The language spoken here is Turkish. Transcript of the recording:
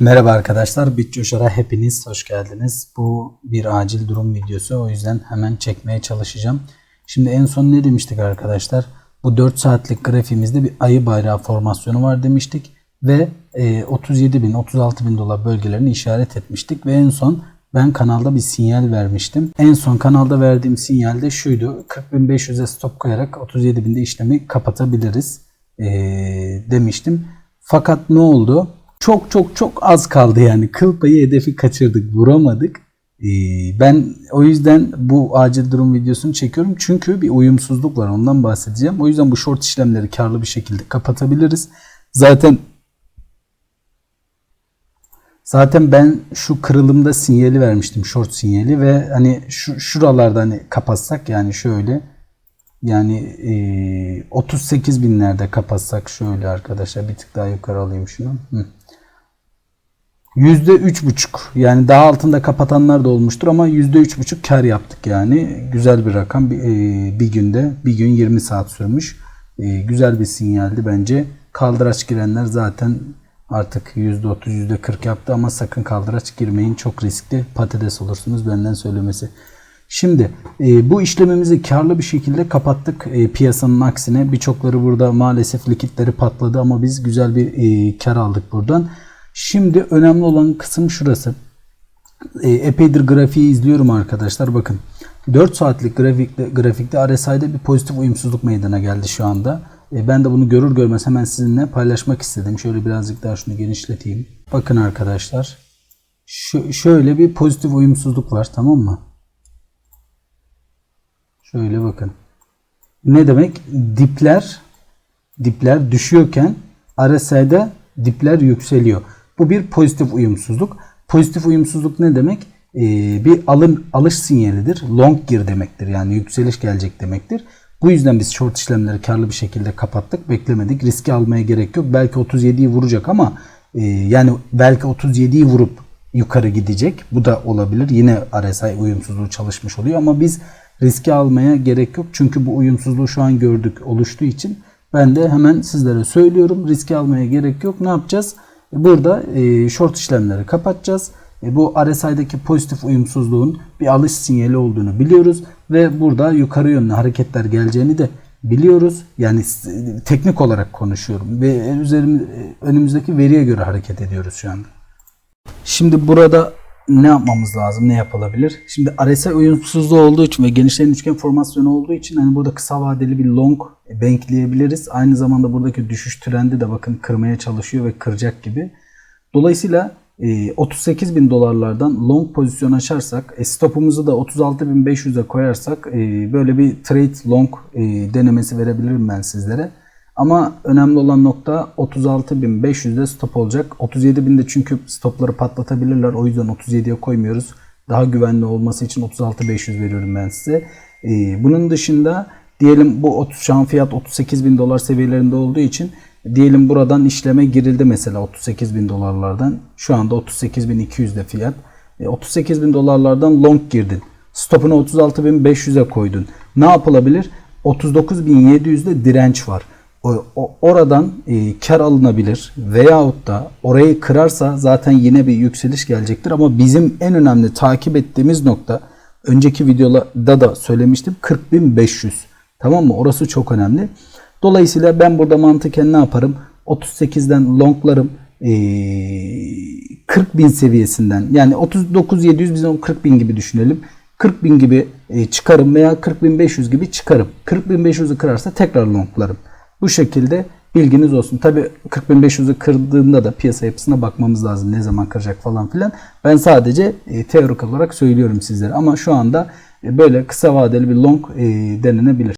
Merhaba arkadaşlar, BitCoşar'a hepiniz hoş geldiniz. Bu bir acil durum videosu, o yüzden hemen çekmeye çalışacağım. Şimdi en son ne demiştik arkadaşlar? Bu 4 saatlik grafiğimizde bir ayı bayrağı formasyonu var demiştik. Ve e, 37 bin, 36 bin dolar bölgelerini işaret etmiştik. Ve en son ben kanalda bir sinyal vermiştim. En son kanalda verdiğim sinyal de şuydu. 40.500'e stop koyarak 37.000'de işlemi kapatabiliriz e, demiştim. Fakat ne oldu? Çok çok çok az kaldı yani. Kıl payı hedefi kaçırdık, vuramadık. Ee, ben o yüzden bu acil durum videosunu çekiyorum. Çünkü bir uyumsuzluk var ondan bahsedeceğim. O yüzden bu short işlemleri karlı bir şekilde kapatabiliriz. Zaten Zaten ben şu kırılımda sinyali vermiştim short sinyali ve hani şu şuralarda hani kapatsak yani şöyle yani e, 38 binlerde kapatsak şöyle arkadaşlar bir tık daha yukarı alayım şunu. Hı. %3,5 yani daha altında kapatanlar da olmuştur ama %3,5 kar yaptık yani. Güzel bir rakam bir, e, günde bir gün 20 saat sürmüş. E, güzel bir sinyaldi bence. Kaldıraç girenler zaten artık %30 %40 yaptı ama sakın kaldıraç girmeyin çok riskli patates olursunuz benden söylemesi. Şimdi e, bu işlemimizi karlı bir şekilde kapattık e, piyasanın aksine. Birçokları burada maalesef likitleri patladı ama biz güzel bir e, kar aldık buradan. Şimdi önemli olan kısım şurası. E, epeydir grafiği izliyorum arkadaşlar. Bakın 4 saatlik grafikte, grafikte RSI'de bir pozitif uyumsuzluk meydana geldi şu anda. E, ben de bunu görür görmez hemen sizinle paylaşmak istedim. Şöyle birazcık daha şunu genişleteyim. Bakın arkadaşlar. Şu, şöyle bir pozitif uyumsuzluk var tamam mı? Şöyle bakın. Ne demek? Dipler dipler düşüyorken RSI'de dipler yükseliyor. Bu bir pozitif uyumsuzluk. Pozitif uyumsuzluk ne demek? Ee, bir alım alış sinyalidir. Long gir demektir. Yani yükseliş gelecek demektir. Bu yüzden biz short işlemleri karlı bir şekilde kapattık. Beklemedik. Riski almaya gerek yok. Belki 37'yi vuracak ama e, yani belki 37'yi vurup yukarı gidecek. Bu da olabilir. Yine RSI uyumsuzluğu çalışmış oluyor ama biz riski almaya gerek yok. Çünkü bu uyumsuzluğu şu an gördük oluştuğu için ben de hemen sizlere söylüyorum. Riski almaya gerek yok. Ne yapacağız? Burada e, short işlemleri kapatacağız. E, bu RSI'deki pozitif uyumsuzluğun bir alış sinyali olduğunu biliyoruz ve burada yukarı yönlü hareketler geleceğini de biliyoruz. Yani teknik olarak konuşuyorum ve üzerim, önümüzdeki veriye göre hareket ediyoruz şu anda. Şimdi burada ne yapmamız lazım? Ne yapılabilir? Şimdi RSI uyumsuzluğu olduğu için ve genişleyen üçgen formasyonu olduğu için hani burada kısa vadeli bir long bankleyebiliriz. Aynı zamanda buradaki düşüş trendi de bakın kırmaya çalışıyor ve kıracak gibi. Dolayısıyla 38 bin dolarlardan long pozisyon açarsak e, stopumuzu da 36.500'e koyarsak e, böyle bir trade long e, denemesi verebilirim ben sizlere. Ama önemli olan nokta 36.500'de stop olacak. 37.000'de çünkü stopları patlatabilirler. O yüzden 37'ye koymuyoruz. Daha güvenli olması için 36.500 veriyorum ben size. Bunun dışında diyelim bu 30 şu an fiyat 38.000 dolar seviyelerinde olduğu için Diyelim buradan işleme girildi mesela 38 bin dolarlardan. Şu anda 38.200'de fiyat. E, 38 bin dolarlardan long girdin. Stopunu 36.500'e koydun. Ne yapılabilir? 39.700'de direnç var. Oradan e, kar alınabilir veyahut da orayı kırarsa zaten yine bir yükseliş gelecektir. Ama bizim en önemli takip ettiğimiz nokta önceki videoda da söylemiştim 40.500. Tamam mı? Orası çok önemli. Dolayısıyla ben burada mantıken ne yaparım? 38'den longlarım. 40 bin seviyesinden yani 39 700 biz onu 40 bin gibi düşünelim. 40 bin gibi çıkarım veya 40 bin 500 gibi çıkarım. 40 bin 500'ü kırarsa tekrar longlarım. Bu şekilde bilginiz olsun. Tabi 40 bin 500'ü kırdığında da piyasa yapısına bakmamız lazım. Ne zaman kıracak falan filan. Ben sadece teorik olarak söylüyorum sizlere. Ama şu anda böyle kısa vadeli bir long denenebilir.